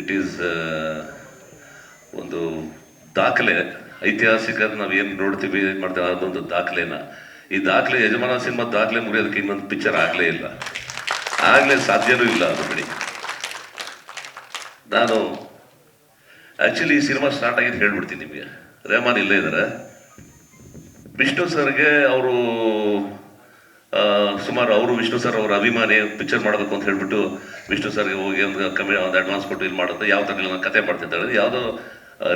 It is ಒಂದು ದಾಖಲೆ. ಐತಿಹಾಸಿಕ ನಾವು ಏನು ನೋಡ್ತೀವಿ, ಏನು ಮಾಡ್ತೇವೆ ಅದೊಂದು ದಾಖಲೆನ. ಈ ದಾಖಲೆ ಯಜಮಾನ ಸಿನಿಮಾ ದಾಖಲೆ ಮುರಿಯೋದಕ್ಕೆ ಇನ್ನೊಂದು ಪಿಕ್ಚರ್ ಆಗಲೇ ಇಲ್ಲ. ಆಗಲೇ ಸಾಧ್ಯನೂ ಇಲ್ಲ ಅದು ಬಿಡಿ. ನಾನು ಆ್ಯಕ್ಚುಲಿ ಈ ಸಿನಿಮಾ ಸ್ಟಾರ್ಟ್ ಆಗಿದ್ದು ಹೇಳ್ಬಿಡ್ತೀನಿ ನಿಮಗೆ. ರೆಹಮಾನ್ ಇಲ್ಲೇ ಇದ್ದಾರೆ ವಿಷ್ಣು ಸರ್ಗೆ ಅವರು ಸುಮಾರು ಅವರು ವಿಷ್ಣು ಸರ್ ಅವರ ಅಭಿಮಾನಿ ಪಿಕ್ಚರ್ ಮಾಡಬೇಕು ಅಂತ ಹೇಳ್ಬಿಟ್ಟು ವಿಷ್ಣು ಸರ್ಗೆ ಹೋಗಿ ಒಂದು ಕಮ್ಮಿ ಒಂದು ಅಡ್ವಾನ್ಸ್ ಕೊಟ್ಟು ಇಲ್ಲಿ ಮಾಡುತ್ತೆ. ಯಾವ ಥರ ಕತೆ ಮಾಡ್ತಿದ್ದಾರೆ. ಯಾವುದೋ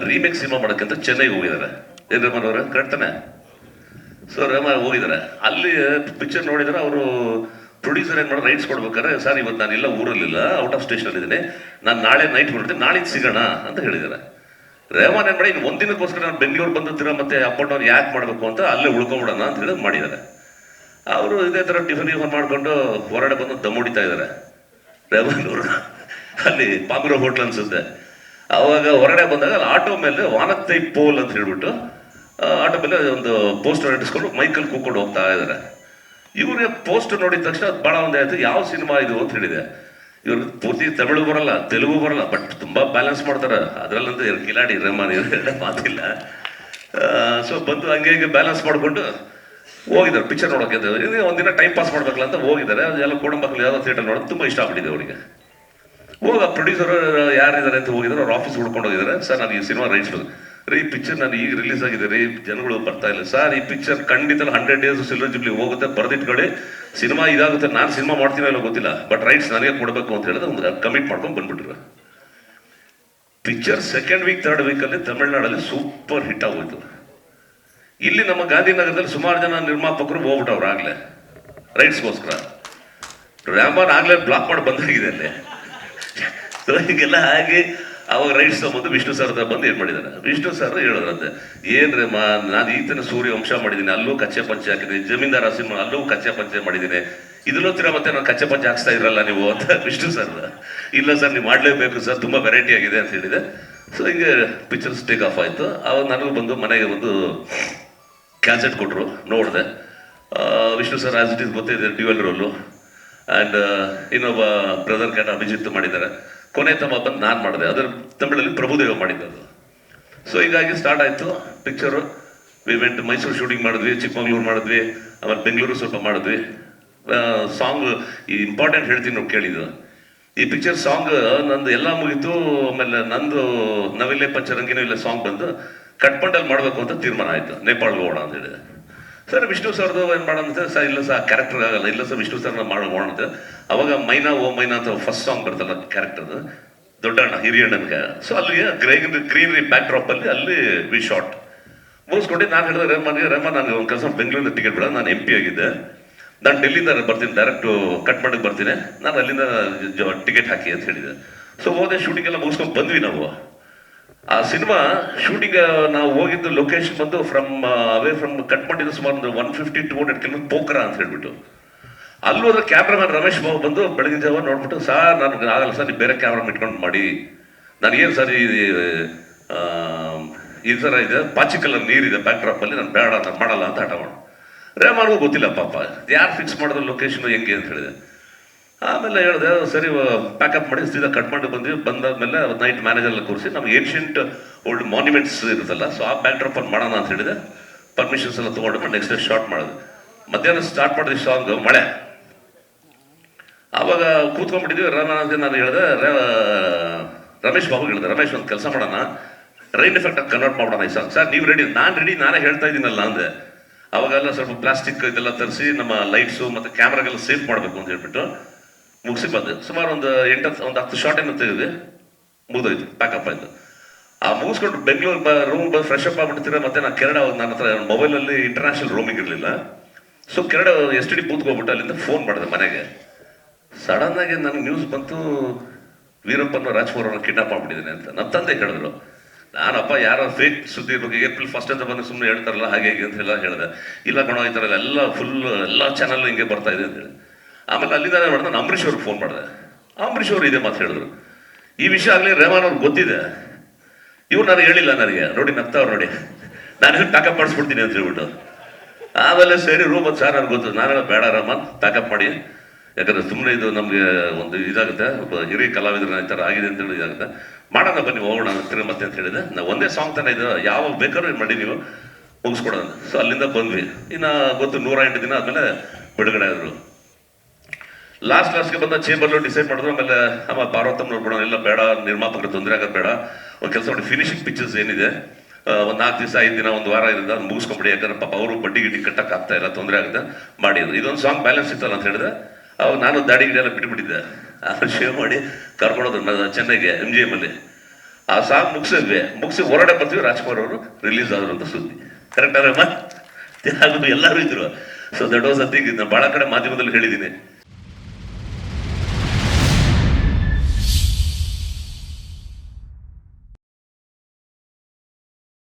ರೀಮೇಕ್ ಸಿನಿಮಾ ಮಾಡೋಕ್ಕಂತ ಚೆನ್ನೈಗೆ ಹೋಗಿದ್ದಾರೆ. ಏನ್ ರೆಹಮಾನ್ ಅವರ? ಕರೆಕ್ಟಾನೆ ಸೊ ರೇಮನ್ ಹೋಗಿದ್ದಾರೆ. ಅಲ್ಲಿ ಪಿಕ್ಚರ್ ನೋಡಿದ್ರೆ ಅವರು ಪ್ರೊಡ್ಯೂಸರ್ ಏನು ಮಾಡೋ ರೈಟ್ಸ್ ಕೊಡ್ಬೇಕಾರೆ ಸರ್, ಇವತ್ತು ನಾನು ಇಲ್ಲ, ಊರಲ್ಲಿಲ್ಲ ಔಟ್ ಆಫ್ ಸ್ಟೇಷನ್ ಇದ್ದೀನಿ ನಾನು ನಾಳೆ ನೈಟ್ ಬರ್ತೀನಿ ನಾಳೆಗೆ ಸಿಗೋಣ ಅಂತ ಹೇಳಿದ್ದಾರೆ. ರೇಮನ್ ಏನು ಮಾಡಿ, ಇನ್ನು ಒಂದಿನಕ್ಕೋಸ್ಕರ ನಾನು ಬೆಂಗಳೂರು ಬಂದಿದ್ದೀರ ಮತ್ತೆ ಅಪ್ ಡೌನ್ ಯಾಕೆ ಮಾಡಬೇಕು ಅಂತ ಅಲ್ಲೇ ಉಳ್ಕೊಂಬಿಡೋಣ ಅಂತ ಹೇಳಿ ಮಾಡಿದ್ದಾರೆ. ಅವರು ಇದೇ ಥರ ಟಿಫನ್ ಯೂಸ್ ಮಾಡಿಕೊಂಡು ಹೊರಡೆ ಬಂದು ದಮ್ ಹೊಡಿತಾ ಇದ್ದಾರೆ. ರೇವಣ್ಣವರು ಅಲ್ಲಿ ಪಾಪುರ ಹೋಟ್ಲ್ ಅನಿಸುತ್ತೆ. ಅವಾಗ ಹೊರಡೆ ಬಂದಾಗ ಅಲ್ಲಿ ಆಟೋ ಮೇಲೆ ವಾನತ್ತೈ ಪೋಲ್ ಅಂತ ಹೇಳ್ಬಿಟ್ಟು ಆಟೋ ಮೇಲೆ ಒಂದು ಪೋಸ್ಟರ್ ಅಂಟಿಸ್ಕೊಂಡು ಮೈಕಲ್ ಕೂಕೊಂಡು ಹೋಗ್ತಾ ಇದ್ದಾರೆ. ಇವ್ರಿಗೆ ಪೋಸ್ಟರ್ ನೋಡಿದ ತಕ್ಷಣ ಅದು ಭಾಳ ಒಂದೇ ಆಯ್ತು, ಯಾವ ಸಿನಿಮಾ ಇದು ಅಂತ ಹೇಳಿದೆ. ಇವ್ರಿಗೆ ಪೂರ್ತಿ ತಮಿಳು ಬರಲ್ಲ, ತೆಲುಗು ಬರಲ್ಲ ಬಟ್ ತುಂಬ ಬ್ಯಾಲೆನ್ಸ್ ಮಾಡ್ತಾರೆ. ಅದರಲ್ಲಂತೂ ಕಿಲಾಡಿ, ರೆಹಮಾನ್, ಇವ್ರು ಮಾತಿಲ್ಲ. ಸೊ ಬಂದು ಹಂಗೆ ಹಂಗೆ ಬ್ಯಾಲೆನ್ಸ್ ಮಾಡಿಕೊಂಡು ಹೋಗಿದ್ದಾರೆ. ಪಿಕ್ಚರ್ ನೋಡೋಕೆ ಅಂತ. ಇದು ಒಂದಿನ ಟೈಮ್ ಪಾಸ್ ಮಾಡ್ಬೇಕಲ್ಲ ಅಂತ ಹೋಗಿದ್ದಾರೆ. ಅದೆಲ್ಲ ಕೋಡಂಬಕ್ಕಲ್ಲಿ ಯಾವುದೋ ಥಿಯೇಟರ್ ನೋಡೋದು ತುಂಬ ಇಷ್ಟ ಆಗ್ಬಿಟ್ಟಿದೆ ಅವರಿಗೆ. ಹೋಗ ಪ್ರೊಡ್ಯೂಸರ್ ಯಾರಿದ್ದಾರೆ ಅಂತ ಹೋಗಿದ್ದಾರೆ. ಅವ್ರು ಆಫೀಸ್ ಹುಡ್ಕೊಂಡು ಹೋಗಿದ್ದಾರೆ. ಸರ್ ನಾನು ಈ ಸಿನಿಮಾ ರೈಟ್ಸ್ ರೀ, ಈ ಪಿಕ್ಚರ್ ನಾನು ಈಗ ರಿಲೀಸ್ ಆಗಿದೆ. ರೀ, ಜನಗಳು ಬರ್ತಾ ಇಲ್ಲ. ಸರ್ ಈ ಪಿಕ್ಚರ್ ಖಂಡಿತ ಹಂಡ್ರೆಡ್ ಡೇಸ್ ಸಿಲ್ವರ್ ಜುಬ್ಲಿ ಹೋಗುತ್ತೆ. ಬರೆದಿಟ್ಕೊಳ್ಳಿ. ಸಿನಿಮಾ ಇದಾಗುತ್ತೆ. ನಾನು ಸಿನಿಮಾ ಮಾಡ್ತೀನೋ ಇಲ್ಲೋ ಗೊತ್ತಿಲ್ಲ. ಬಟ್ ರೈಟ್ಸ್ ನನಗೆ ಕೊಡಬೇಕು ಅಂತ ಹೇಳಿದ್ರೆ ಒಂದು ಕಮಿಟ್ ಮಾಡ್ಕೊಂಡು ಬಂದ್ಬಿಟ್ರು ಪಿಕ್ಚರ್ ಸೆಕೆಂಡ್ ವೀಕ್ ಥರ್ಡ್ ವೀಕಲ್ಲಿ ತಮಿಳ್ನಾಡಲ್ಲಿ ಸೂಪರ್ ಹಿಟ್ ಆಗೋಯ್ತು. ಇಲ್ಲಿ ನಮ್ಮ ಗಾಂಧಿನಗರದಲ್ಲಿ ಸುಮಾರು ಜನ ನಿರ್ಮಾಪಕರು ಹೋಗ್ಬಿಟ್ಟವ್ರು ಆಗ್ಲೇ. ರೈಟ್ಸ್ಗೋಸ್ಕರ ರ್ಯಾಮನ್ ಆಗ್ಲೇ ಬ್ಲಾಕ್ ಮಾಡಿ ಬಂದಾಗಿದೆ ಅಲ್ಲಿ. ಸೊ ಹೀಗೆಲ್ಲ ಆಗಿ ಅವಾಗ ರೈಟ್ಸ್ ತಗೊಂಡು ವಿಷ್ಣು ಸರ್ ಬಂದು ಏನು ಮಾಡಿದಾರೆ ವಿಷ್ಣು ಸರ್ ಹೇಳಿದ್ರಂತೆ, ಏನ್ರಿ ಮಾ, ನಾನು ಈತನ ಸೂರ್ಯ ವಂಶ ಮಾಡಿದ್ದೀನಿ, ಅಲ್ಲೂ ಕಚ್ಚೆ ಪಂಚೆ ಹಾಕಿದ್ದೀನಿ, ಜಮೀನ್ದಾರ ಸಿಂಹ ಅಲ್ಲೂ ಕಚ್ಚೆ ಪಂಚೆ ಮಾಡಿದ್ದೀನಿ. ಇದನ್ನೂ ತಿರ ಮತ್ತೆ ನಾನು ಕಚ್ಚೆ ಪಂಚೆ ಹಾಕ್ಸ್ತಾ ಇರಲ್ಲ ನೀವು? ಅಂತ ವಿಷ್ಣು ಸರ್ ಇಲ್ಲ ಸರ್ ನೀವು ಮಾಡಲೇಬೇಕು ಸರ್ ತುಂಬಾ ವೆರೈಟಿ ಆಗಿದೆ ಅಂತ ಹೇಳಿದೆ. ಸೊ ಹಿಂಗೆ ಪಿಕ್ಚರ್ಸ್ ಟೇಕ್ ಆಫ್ ಆಯಿತು. ಅವಾಗ ನನಗೂ ಬಂದು ಮನೆಗೆ ಒಂದು ಕ್ಯಾಸೆಟ್ ಕೊಟ್ಟರು ನೋಡಿದೆ. Vishnu sir as it is ಗೊತ್ತಿದೆ ಡ್ಯುವೆಲ್ ರೋಲು ಆ್ಯಂಡ್ ಇನ್ನೊಬ್ಬ ಬ್ರದರ್ ಕ್ಯಾಟ್ ಅಭಿಜಿತ್ ಮಾಡಿದ್ದಾರೆ. ಕೊನೆ ತಮ್ಮ ಬಂದು ನಾನು ಮಾಡಿದೆ. ಅದರ ತಮಿಳಲ್ಲಿ ಪ್ರಭುದೇವ ಮಾಡಿದ್ದದು. ಸೊ ಹೀಗಾಗಿ ಸ್ಟಾರ್ಟ್ ಆಯಿತು. Picture we went Mysore shooting ಮಾಡಿದ್ವಿ, ಚಿಕ್ಕಮಂಗ್ಳೂರು ಮಾಡಿದ್ವಿ, ಆಮೇಲೆ ಬೆಂಗಳೂರು ಸ್ವಲ್ಪ ಮಾಡಿದ್ವಿ. ಸಾಂಗ್ ಈ ಇಂಪಾರ್ಟೆಂಟ್ ಹೇಳ್ತೀನಿ ನಾವು ಕೇಳಿದ್ದು. ಈ ಪಿಕ್ಚರ್ ಸಾಂಗ್ ನಂದು ಎಲ್ಲ ಮುಗೀತು, ಆಮೇಲೆ ನಂದು ನವಿಲೆ ಪಂಚರಂಗಿನೂ ಇಲ್ಲ ಸಾಂಗ್ ಬಂದು ಕಟ್ಪಂಡಲ್ಲಿ ಮಾಡಬೇಕು ಅಂತ ತೀರ್ಮಾನ ಆಯಿತು. ನೇಪಾಳ್ಗೆ ಹೋಗೋಣ ಅಂತ ಹೇಳಿದೆ. ಸರ್, ವಿಷ್ಣು ಸರ್ದು ಏನು ಮಾಡೋಣ ಸರ್, ಇಲ್ಲ ಸರ್ ಕ್ಯಾರೆಕ್ಟರ್ ಆಗಲ್ಲ. ಇಲ್ಲ ಸರ್, ವಿಷ್ಣು ಸರ್ನ ಮಾಡೋಣ ಅಂತ ಅವಾಗ ಮೈನಾ ಓ ಮೈನಾ ಅಂತ ಫಸ್ಟ್ ಸಾಂಗ್ ಬರ್ತಲ್ಲ ಕ್ಯಾರೆಕ್ಟರ್ದು ದೊಡ್ಡಣ್ಣ ಹಿರಿಯಣ್ಣನಿಗೆ ಸೊ ಅಲ್ಲಿ ಗ್ರೀನ್ ಗ್ರೀನ್ರಿ ಬ್ಯಾಕ್ ಡ್ರಾಪ್ ಅಲ್ಲಿ ಅಲ್ಲಿ ವಿ ಶಾರ್ಟ್ ಮುಗಿಸ್ಕೊಂಡು ನಾನು ಹೇಳಿದೆ ರೆಹಮಾನ್ಗೆ ರೆಹಮಾನ್ ನಾನು ಒಂದು ಕೆಲಸ ಬೆಂಗಳೂರಿಂದ ಟಿಕೆಟ್ ಬಿಡೋದು ನಾನು ಎಂ ಪಿ ಆಗಿದ್ದೆ. ನಾನು ಡೆಲ್ಲಿಂದ ಬರ್ತೀನಿ. ಡೈರೆಕ್ಟು ಕಟ್ ಮಾಡಕ್ಕೆ ಬರ್ತೀನಿ. ನಾನು ಅಲ್ಲಿಂದ ಟಿಕೆಟ್ ಹಾಕಿ, ಅಂತ ಹೇಳಿದೆ. ಸೊ ಹೋದೆ ಶೂಟಿಂಗ್ ಎಲ್ಲ ಮುಗಿಸ್ಕೊಂಡು ಬಂದ್ವಿ ನಾವು. ಆ ಸಿನಿಮಾ ಶೂಟಿಂಗ್ ನಾವು ಹೋಗಿದ್ದು ಲೊಕೇಶನ್ ಬಂದು ಫ್ರಮ್ ಅವೇ ಫ್ರಮ್ ಕಟ್ ಮಾಡಿದ್ದು ಸುಮಾರು ಒಂದು one fifty to hundred kilometre Pokhara ಅಂತ ಹೇಳ್ಬಿಟ್ಟು. ಅಲ್ಲಿ ಹೋದ್ರೆ ಕ್ಯಾಮ್ರಾಮನ್ ರಮೇಶ್ ಬಾಬು ಬಂದು ಬೆಳಗಿನ ಜಾವ ನೋಡ್ಬಿಟ್ಟು, ಸರ್, ನಾನು ಆಗಲ್ಲ ಸರ್, ನೀವು ಬೇರೆ ಕ್ಯಾಮ್ರಾ ಇಟ್ಕೊಂಡು ಮಾಡಿ. ನನಗೇನು ಸರ್, ಈ ಥರ ಇದೆ, ಪಾಚಿ ಕಲರ್ ನೀರಿದೆ ಬ್ಯಾಕ್ ಡ್ರಾಪಲ್ಲಿ ನಾನು ಬೇಡ, ನಾನು ಮಾಡಲ್ಲ ಅಂತ ಹಠ ಮಾಡು ರೇಮಾನ್ಗೂ ಗೊತ್ತಿಲ್ಲ ಪಾಪ. ಯಾರು ಫಿಕ್ಸ್ ಮಾಡಿದ್ರು ಲೊಕೇಶನ್ ಹೆಂಗೆ? ಅಂತ ಹೇಳಿದೆ. ಆಮೇಲೆ ಹೇಳಿದೆ ಸರಿ ಪ್ಯಾಕಪ್ ಮಾಡಿ, ಸೀದಾ ಕಟ್ ಮಾಡಿ ಬಂದ್ವಿ ಬಂದಾದ್ಮೇಲೆ ನೈಟ್ ಮ್ಯಾನೇಜರ್ ಕೂರಿಸಿ, ನಮ್ಗೆ ಏನ್ಷಿಯಂಟ್ ಓಲ್ಡ್ ಮಾನ್ಯುಮೆಂಟ್ಸ್ ಇರುತ್ತಲ್ಲ ಸೊ ಆ ಬ್ಯಾಕ್ ಡ್ರಾಪ್ ಮಾಡೋಣ ಅಂತ ಹೇಳಿದೆ. ಪರ್ಮಿಷನ್ಸ್ ಎಲ್ಲ ತೊಗೊಂಡು ನೆಕ್ಸ್ಟ್ ಡೇ ಶಾರ್ಟ್ ಮಾಡೋದು. ಮಧ್ಯಾಹ್ನ ಸ್ಟಾರ್ಟ್ ಮಾಡಿದ್ವಿ ಸಾಂಗ್ ಮಳೆ. ಆವಾಗ ಕೂತ್ಕೊಂಡ್ಬಿಟ್ಟಿದ್ವಿ. ರಾಮನಾಥ್ ನಾನು ಹೇಳಿದೆ ರಮೇಶ್ ಬಾಬು ಹೇಳಿದೆ, ರಮೇಶ್ ಒಂದು ಕೆಲಸ ಮಾಡೋಣ. ರೈನ್ ಎಫೆಕ್ಟ್ ಆಗಿ ಕನ್ವರ್ಟ್ ಮಾಡೋಣ ಈ ಸಾಂಗ್ ಸರ್ ನೀವು ರೆಡಿ ನಾನು ರೆಡಿ ನಾನೇ ಹೇಳ್ತಾ ಇದ್ದೀನಲ್ಲ, ಅಂದೆ. ಅವಾಗೆಲ್ಲ ಸ್ವಲ್ಪ ಪ್ಲಾಸ್ಟಿಕ್ ಇದೆಲ್ಲ ತರಿಸಿ, ನಮ್ಮ ಲೈಟ್ಸು ಮತ್ತು ಕ್ಯಾಮ್ರಾಗೆಲ್ಲ ಸೇಫ್ ಮಾಡಬೇಕು ಅಂತ ಹೇಳ್ಬಿಟ್ಟು ಮುಗಿಸಿ ಬಂದೆ. ಸುಮಾರು ಒಂದು ಎಂಟತ್ತು ಒಂದು ಹತ್ತು ಶಾರ್ಟ್ ಏನೋ ತೆಗೆದಿದೆ. ಮುಗಿದೋಯ್ತು ಪ್ಯಾಕಪ್ ಆಯಿತು. ಆ ಮುಗಿಸ್ಕೊಂಡು ಬೆಂಗಳೂರು ಬ ರೂಮ್ ಬಂದು ಫ್ರೆಶ್ ಅಪ್ ಆಗ್ಬಿಡ್ತೀರ ಮತ್ತೆ ನಾನು ಕೆರಡ ನನ್ನ ಹತ್ರ ಮೊಬೈಲಲ್ಲಿ ಇಂಟರ್ನ್ಯಾಷನಲ್ ರೂಮಿಂಗ್ ಇರಲಿಲ್ಲ. ಸೊ ಕೆರಡ ಎಸ್ ಟಿ ಡಿ ಕೂತ್ಕೊಬಿಟ್ಟು ಅಲ್ಲಿಂದ ಫೋನ್ ಮಾಡಿದೆ ಮನೆಗೆ. ಸಡನ್ ಆಗಿ ನನಗೆ ನ್ಯೂಸ್ ಬಂತು, ವೀರಪ್ಪನ ರಾಜ್ಕುಮಾರ್ ಅವ್ರನ್ನ ಕಿಡ್ನಾಪ್ ಮಾಡ್ಬಿಟ್ಟಿದ್ದೀನಿ ಅಂತ. ನಮ್ಮ ತಂದೆ ಹೇಳಿದ್ರು ನಾನಪ್ಪ ಯಾರೋ ಫೇಕ್ ಸುದ್ದಿ ಬಗ್ಗೆ ಏಪ್ರಿಲ್ ಫಸ್ಟ್ ಅಂತ ಬಂದು ಸುಮ್ಮನೆ ಹೇಳ್ತಾರಲ್ಲ, ಹಾಗೆ ಹೀಗೆ ಅಂತ ಎಲ್ಲ ಹೇಳಿದೆ. ಇಲ್ಲ ಕಣೋ, ಈ ಥರ ಎಲ್ಲ ಫುಲ್ ಎಲ್ಲ ಚಾನಲ್ ಹಿಂಗೆ ಬರ್ತಾ ಇದೆ ಅಂತ ಆಮೇಲೆ ಅಲ್ಲಿಂದ ಏನು ಮಾಡಿದೆ ನಾನು ಅಂಬರೀಷ್ ಅವ್ರಿಗೆ ಫೋನ್ ಮಾಡಿದೆ. ಅಂಬರೀಷ್ ಅವರು ಇದೇ ಮಾತು ಹೇಳಿದ್ರು. ಈ ವಿಷಯ ಆಗಲಿ ರೆಹಮಾನ್ ಅವ್ರಿಗೆ ಗೊತ್ತಿದೆ. ಇವ್ರು ನನಗೆ ಹೇಳಿಲ್ಲ ನನಗೆ. ನೋಡಿ, ನಗ್ತಾವ್ರು ನೋಡಿ. ನಾನು ಪ್ಯಾಕಪ್ ಮಾಡಿಸ್ಬಿಡ್ತೀನಿ ಅಂತ ಹೇಳ್ಬಿಟ್ಟು. ಆಮೇಲೆ ಸರಿ ರೂಮ್ ಅದು ಸರ್, ನನಗೆ ಗೊತ್ತು. ನಾನು ಬೇಡ ರಮನ್ ಪ್ಯಾಕಪ್ ಮಾಡಿ. ಯಾಕಂದ್ರೆ ಸುಮ್ಮನೆ ಇದು ನಮಗೆ ಒಂದು ಇದಾಗುತ್ತೆ. ಒಬ್ಬ ಹಿರಿಯ ಕಲಾವಿದ್ರ ಈ ಥರ ಆಗಿದೆ ಅಂತ ಹೇಳಿ ಇದಾಗುತ್ತೆ. ಮಾಡೋಣ ಬನ್ನಿ, ಹೋಗೋಣ ತಿರ್ಗಿ ಮತ್ತೆ ಅಂತ ಹೇಳಿದೆ. ನಾವು ಒಂದೇ ಸಾಂಗ್ ತಾನೇ ಇದು ಯಾವಾಗ ಬೇಕಾದ್ರೂ ಮಾಡಿ ನೀವು ಮುಗಿಸ್ಕೊಡೋಣ ಸೊ ಅಲ್ಲಿಂದ ಬಂದ್ವಿ. ಇನ್ನು ಗೊತ್ತು ನೂರ ಎಂಟು ದಿನ ಆದಮೇಲೆ ಬಿಡುಗಡೆ ಆದರು. ಲಾಸ್ಟ್ ಲಾಸ್ಟ್ಗೆ ಬಂದ ಚೇಂಬರ್ಲು ಡಿಸೈಡ್ ಮಾಡಿದ್ರು, ಆಮೇಲೆ ನಮ್ಮ ಪಾರ್ವತಮ್ಮ ನೋಡ್ಬೋಣ ಎಲ್ಲ ಬೇಡ, ನಿರ್ಮಾಪಕರು ತೊಂದರೆ ಆಗೋದು ಬೇಡ. ಒಂದು ಕೆಲಸ ಮಾಡಿ ಫಿನಿಶಿಂಗ್ ಪಿಕ್ಚರ್ಸ್ ಏನಿದೆ ಒಂದು ನಾಲ್ಕು ದಿವಸ, ಐದು ದಿನ, ಒಂದು ವಾರ ಇರೋದು ಅದು ಮುಗಿಸ್ಕೊಂಬಿಡಿ, ಯಾಕಂದ್ರೆ ಪಾಪ ಅವರು ಬಡ್ಡಿ ಗಿಡ್ಡಿ ಕಟ್ಟಕ್ಕೆ ಆಗ್ತಾ ಇಲ್ಲ, ತೊಂದರೆ ಆಗುತ್ತೆ ಮಾಡಿ ಇದೊಂದು ಸಾಂಗ್ ಬ್ಯಾಲೆನ್ಸ್ ಇತ್ತಲ್ಲ ಅಂತ ಹೇಳಿದ್ರೆ, ಅವಾಗ ನಾನು ದಾಡಿ ಗಿಡ ಎಲ್ಲ ಬಿಟ್ಬಿಟ್ಟಿದ್ದೆ. ಆಮೇಲೆ ಶೇವ್ ಮಾಡಿ ಕರ್ಕೊಂಡೋದ್ರು ನಾನು ಚೆನ್ನೈಗೆ ಎಂ ಜಿ ಎಂ ಅಲ್ಲಿ. ಆ ಸಾಂಗ್ ಮುಗಿಸಿದ್ವಿ. ಮುಗಿಸಿ ಹೊರಡೆ ಬರ್ತೀವಿ ರಾಜ್ಕುಮಾರ್ ಅವರು ರಿಲೀಸ್ ಆದ್ರು ಅಂತ ಸುದ್ದಿ. ಕರೆಕ್ಟ್ ಅಲ್ಲಮ್ಮ ಎಲ್ಲರೂ ಇದ್ರು. ಸೊ ದಟ್ ವಾಸ್ ಅ ಭಾಳ ಕಡೆ ಮಾಧ್ಯಮದಲ್ಲಿ ಹೇಳಿದ್ದೀನಿ.